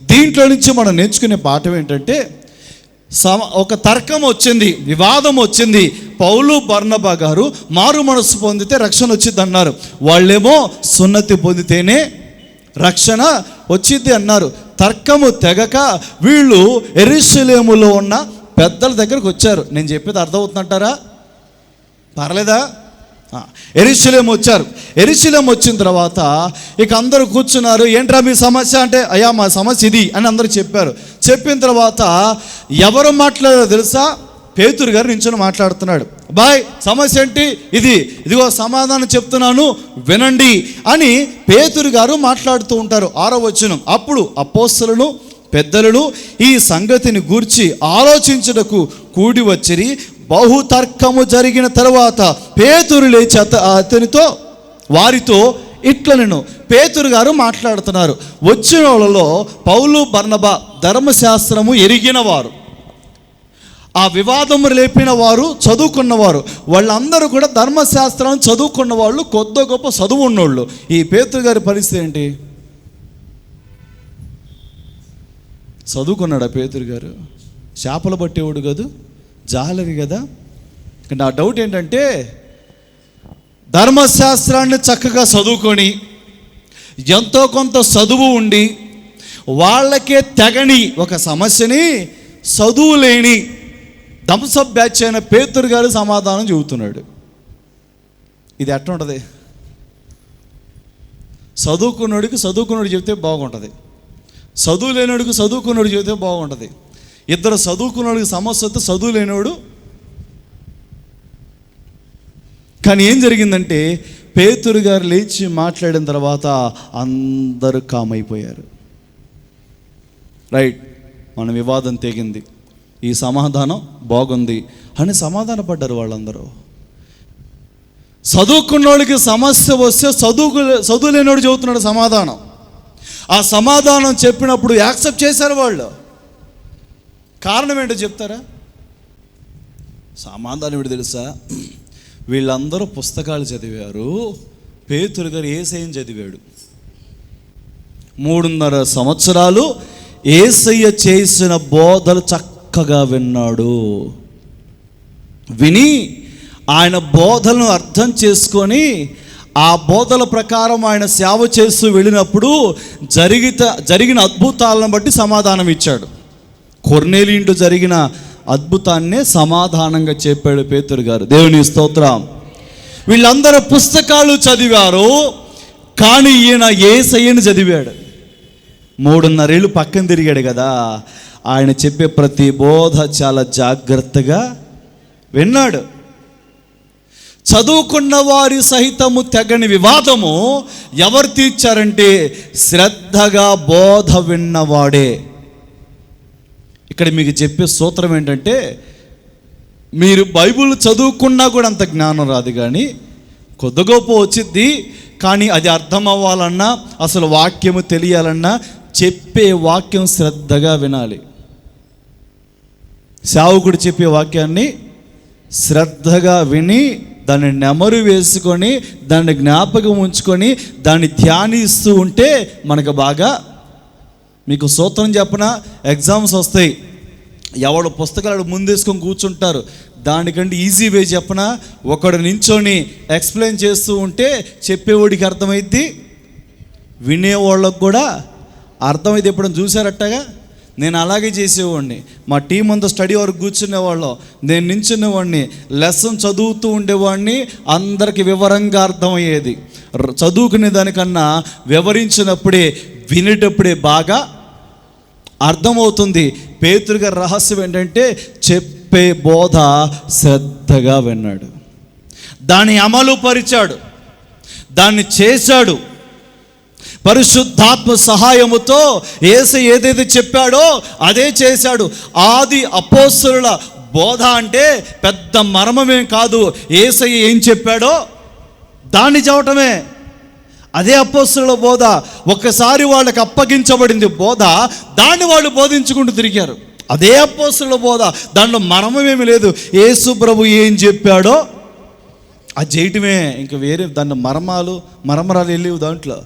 దీంట్లో నుంచి మనం నేర్చుకునే పాఠం ఏంటంటే సమ ఒక తర్కం వచ్చింది వివాదం వచ్చింది. పౌలు బర్ణబా గారు మారు మనస్సు పొందితే రక్షణ వచ్చింది అన్నారు వాళ్ళేమో సున్నతి పొందితేనే రక్షణ వచ్చింది అన్నారు. తర్కము తెగక వీళ్ళు ఎరిశలేములో ఉన్న పెద్దల దగ్గరకు వచ్చారు. నేను చెప్పేది అర్థమవుతుందంటారా? పర్లేదా? ఎరిశిలేం వచ్చారు. ఎరిశిలేం వచ్చిన తర్వాత ఇక అందరూ కూర్చున్నారు. ఏంట్రా మీ సమస్య అంటే అయ్యా మా సమస్య ఇది అని అందరూ చెప్పారు. చెప్పిన తర్వాత ఎవరు మాట్లాడారో తెలుసా? పేతురు గారు నించుని మాట్లాడుతున్నాడు. బాయ్ సమస్య ఏంటి? ఇది ఇదిగో సమాధానం చెప్తున్నాను వినండి అని పేతురు గారు మాట్లాడుతూ ఉంటారు. ఆరో వచనం. అప్పుడు అపోస్తలను పెద్దలను ఈ సంగతిని గూర్చి ఆలోచించుటకు కూడి వచ్చిరి. బహుతర్కము జరిగిన తర్వాత పేతురు లేచి అత అతనితో వారితో ఇట్లనెను. పేతురు గారు మాట్లాడుతున్నారు. వచ్చిన వాళ్ళలో పౌలు బర్ణబ ధర్మశాస్త్రము ఎరిగిన వారు. ఆ వివాదము లేపిన వారు చదువుకున్నవారు వాళ్ళందరూ కూడా ధర్మశాస్త్రం చదువుకున్న వాళ్ళు కొద్ది గొప్ప చదువు ఉన్నోళ్ళు ఈ పేతురు గారి పరిస్థితి ఏంటి? చదువుకున్నాడా పేతురు గారు? చేపలు పట్టేవాడు కాదు? జాలరి కదా? నా డౌట్ ఏంటంటే ధర్మశాస్త్రాన్ని చక్కగా చదువుకొని ఎంతో కొంత చదువు ఉండి వాళ్ళకే తెగని ఒక సమస్యని చదువు లేని ధంసప్ బ్యాచ్ అయిన పేతురు గారు సమాధానం చెబుతున్నాడు. ఇది ఎట్లా ఉంటుంది? చదువుకున్నోడికి చదువుకున్నోడు చెబితే బాగుంటుంది. చదువు లేనోడికి చదువుకున్నోడు చెబితే బాగుంటుంది. ఇద్దరు చదువుకున్నాడు సమస్య వస్తే చదువు లేనివాడు. కానీ ఏం జరిగిందంటే పేతురు గారు లేచి మాట్లాడిన తర్వాత అందరూ కామైపోయారు. రైట్ మన వివాదం తెగింది. ఈ సమాధానం బాగుంది అని సమాధాన పడ్డారు వాళ్ళందరూ. చదువుకున్నోడికి సమస్య వస్తే చదువుకు చదువులేనోడు చెబుతున్నాడు సమాధానం. ఆ సమాధానం చెప్పినప్పుడు యాక్సెప్ట్ చేశారు వాళ్ళు. కారణం ఏంటో చెప్తారా? సమాధానం ఏంటో తెలుసా? వీళ్ళందరూ పుస్తకాలు చదివారు. పేతురు గారు ఏసయ్యని చదివాడు. మూడున్నర సంవత్సరాలు ఏసయ్య చేసిన బోధలు చక్కగా విన్నాడు. విని ఆయన బోధలను అర్థం చేసుకొని ఆ బోధల ప్రకారం ఆయన సేవ చేస్తూ వెళ్ళినప్పుడు జరిగిత జరిగిన అద్భుతాలను బట్టి సమాధానం ఇచ్చాడు. కొర్నేలింటూ జరిగిన అద్భుతాన్నే సమాధానంగా చెప్పాడు పేతురు గారు. దేవుని స్తోత్రం. వీళ్ళందరూ పుస్తకాలు చదివారు కానీ ఈయన ఏసయ్యని చదివాడు. మూడున్నరేళ్ళు పక్కన తిరిగాడు కదా. ఆయన చెప్పే ప్రతి బోధ చాలా జాగ్రత్తగా విన్నాడు. చదువుకున్న వారి సహితము తెగని వివాదము ఎవరు తీర్చారంటే శ్రద్ధగా బోధ విన్నవాడే. ఇక్కడ మీకు చెప్పే సూత్రం ఏంటంటే మీరు బైబిల్ చదువుకున్నా కూడా అంత జ్ఞానం రాదు కానీ కొద్ది గొప్ప వచ్చిద్ది కానీ అది అర్థం అవ్వాలన్నా అసలు వాక్యము తెలియాలన్నా చెప్పే వాక్యం శ్రద్ధగా వినాలి. సేవకుడు చెప్పే వాక్యాన్ని శ్రద్ధగా విని దాన్ని నెమరు వేసుకొని దాన్ని జ్ఞాపకం ఉంచుకొని దాన్ని ధ్యానిస్తూ ఉంటే మనకు బాగా మీకు సూత్రం చెప్పిన? ఎగ్జామ్స్ వస్తాయి. ఎవడు పుస్తకాలు ముందేసుకొని కూర్చుంటారు. దానికంటే ఈజీ వే చెప్పిన? ఒకడు నించొని ఎక్స్ప్లెయిన్ చేస్తూ ఉంటే చెప్పేవాడికి అర్థమైద్ది. వినేవాళ్ళకు కూడా అర్థమైతే ఎప్పుడైనా చూసారట్టగా నేను అలాగే చేసేవాడిని. మా టీం అంతా స్టడీ వరకు కూర్చునేవాళ్ళం. నేను నించునేవాడిని. లెసన్ చదువుతూ ఉండేవాడిని. అందరికి వివరంగా అర్థమయ్యేది. ర- చదువుకునే దానికన్నా వివరించినప్పుడే వినేటప్పుడే బాగా అర్థమవుతుంది. పేతురు గారి రహస్యం ఏంటంటే చెప్పే బోధ శ్రద్ధగా విన్నాడు. దాన్ని అమలు పరిచాడు దాన్ని చేశాడు. పరిశుద్ధాత్మ సహాయముతో ఏసు ఏదైతే చెప్పాడో అదే చేశాడు. ఆది అపోస్తుల బోధ అంటే పెద్ద మర్మమేం కాదు. ఏసయ్య ఏం చెప్పాడో దాన్ని చెప్పటమే అదే అపోస్తుల బోధ. ఒక్కసారి వాళ్ళకి అప్పగించబడింది బోధ దాన్ని వాళ్ళు బోధించుకుంటూ తిరిగారు. అదే అపోస్తుల బోధ. దాంట్లో మర్మమేమి లేదు. యేసు ప్రభు ఏం చెప్పాడో అది చేయటమే ఇంక వేరే దాంట్లో మరమాలు మరమరాలు వెళ్ళేవి దాంట్లో.